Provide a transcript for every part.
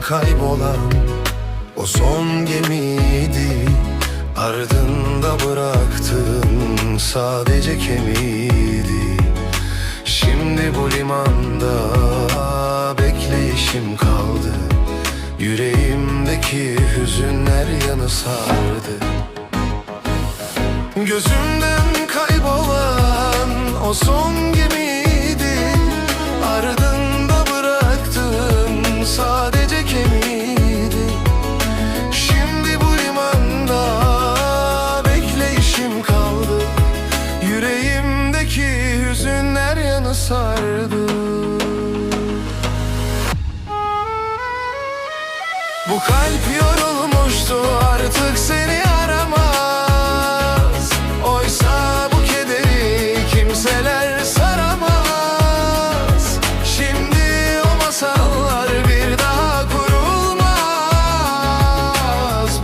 kaybolan o son gemiydi. Ardında bıraktığın sadece kemiğiydi Şimdi bu limanda bekleyişim kaldı. Yüreğimdeki hüzünler yanı sardı. Gözümden kaybolan o son sardı. Bu kalp yorulmuştu artık seni aramaz. Oysa bu kederi kimseler saramaz. Şimdi o masallar bir daha kurulmaz.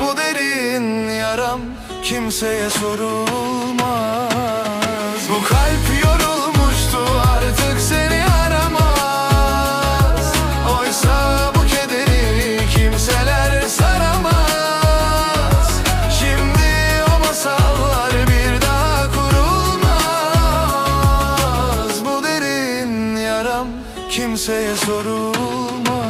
Bu derin yaram kimseye sorulmaz kimseye sorulmaz.